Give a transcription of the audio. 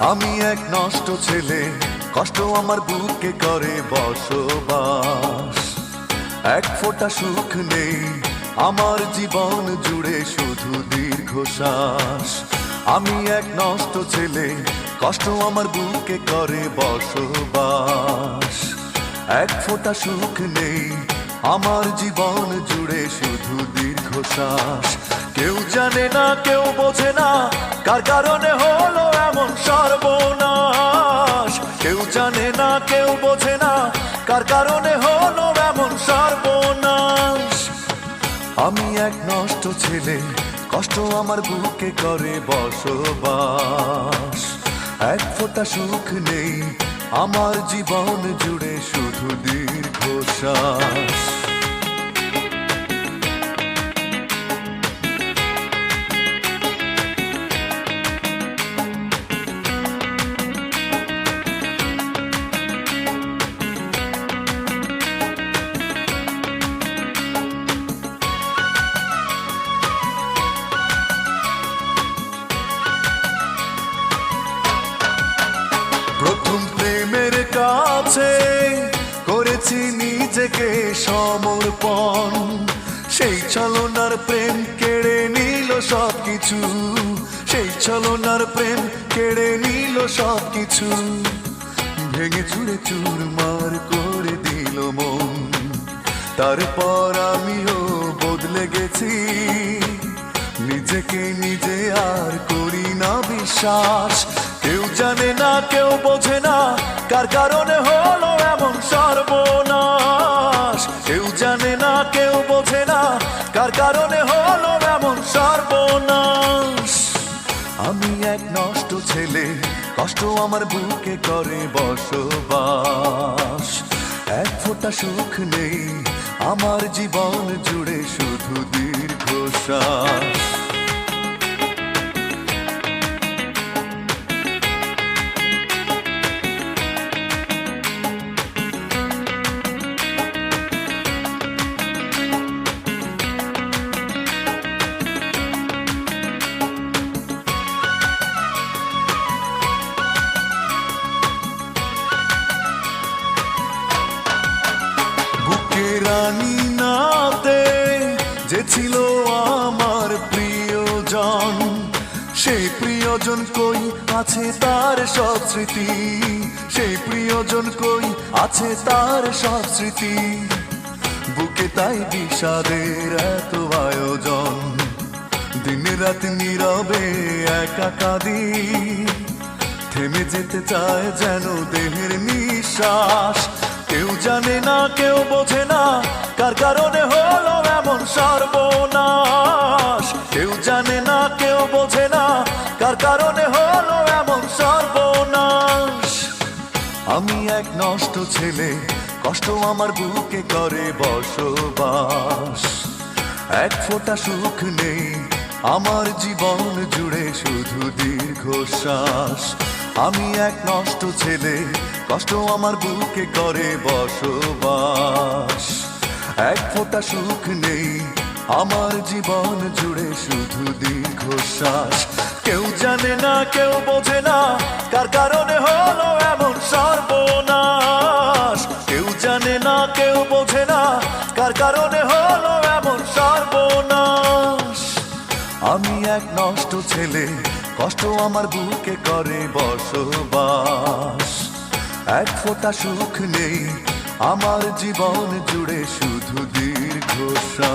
আমি এক নষ্ট ছেলে, কষ্ট আমার বুকে করে বসবাস। এক ফোঁটা সুখ নেই, আমার জীবন জুড়ে শুধু দীর্ঘশ্বাস। আমি এক নষ্ট ছেলে, কষ্ট আমার বুকে করে বসবাস। এক ফোঁটা সুখ নেই, আমার জীবন জুড়ে শুধু দীর্ঘশ্বাস। কেউ জানে না, কেউ বোঝে না কার কারণে হলো এমন সর্বনাশ। কেউ জানে না, কেউ বোঝে না কার কারণে হলো এমন সর্বনাশ। আমি এক নষ্ট ছেলে, কষ্ট আমার বুকে করে বসবাস। এক ফোঁটা সুখ নেই, আমার জীবন জুড়ে শুধু দীর্ঘশ্বাস। কাছে করেছি নিজেকে সমর্পণ। সেই ছলনার প্রেম কেড়ে নিল সব কিছু সেই ছলনার প্রেম কেড়ে নিল সব কিছু ভেঙে চুরে চুরমার করে দিল মন। তারপর আমিও বদলে গেছি। নিজেকে নিজে আর করি না বিশ্বাস। কেউ জানে না, কেউ বোঝে না, কার কারণে হলো এমন সর্বনাশ? কেউ জানে না, কেউ বোঝে না, কার কারণে হলো এমন সর্বনাশ? আমি এক নষ্ট ছেলে, কষ্ট আমার বুকে করে বসবাস। এক ফোঁটা সুখ নেই, আমার জীবন জুড়ে শুধু দীর্ঘশ্বাস। রানী নাতে যে ছিল আমার প্রিয়জন। সেই প্রিয়জন কই আছে তার সব স্মৃতি? সেই প্রিয়জন কই আছে তার সব স্মৃতি? বুকে তাই বিষাদের এত আয়োজন। দিন রাত নীরবে একা কাঁদি। থেমে যেতে চায় যেন দেহের নিঃশ্বাস। কেউ জানে না, কেউ বোঝে না, কার কারণে হলো এমন সর্বনাশ। কেউ জানে না, কেউ বোঝে না, কার কারণে হলো এমন সর্বনাশ। আমি এক নষ্ট ছেলে, কষ্ট আমার বুকে করে বসবাস। এক ফোঁটা সুখ নেই, আমার জীবন জুড়ে শুধু দীর্ঘশ্বাস। আমি এক নষ্ট ছেলে কষ্ট আমার বুকে করে বসবাস। এক ফোঁটা সুখ নেই, আমার জীবন জুড়ে শুধু দীর্ঘশ্বাস। কেউ জানে না, কেউ বোঝে না, কার কারণে হলো এমন সর্বনাশ। কেউ জানে না, কেউ বোঝে না, কার কারণে হলো এমন সর্বনাশ। আমি এক নষ্ট ছেলে, কষ্ট আমার বুকে করে বসবাস। এক ফোঁটা সুখ নেই আমার জীবন জুড়ে শুধু দীর্ঘশ্বাস।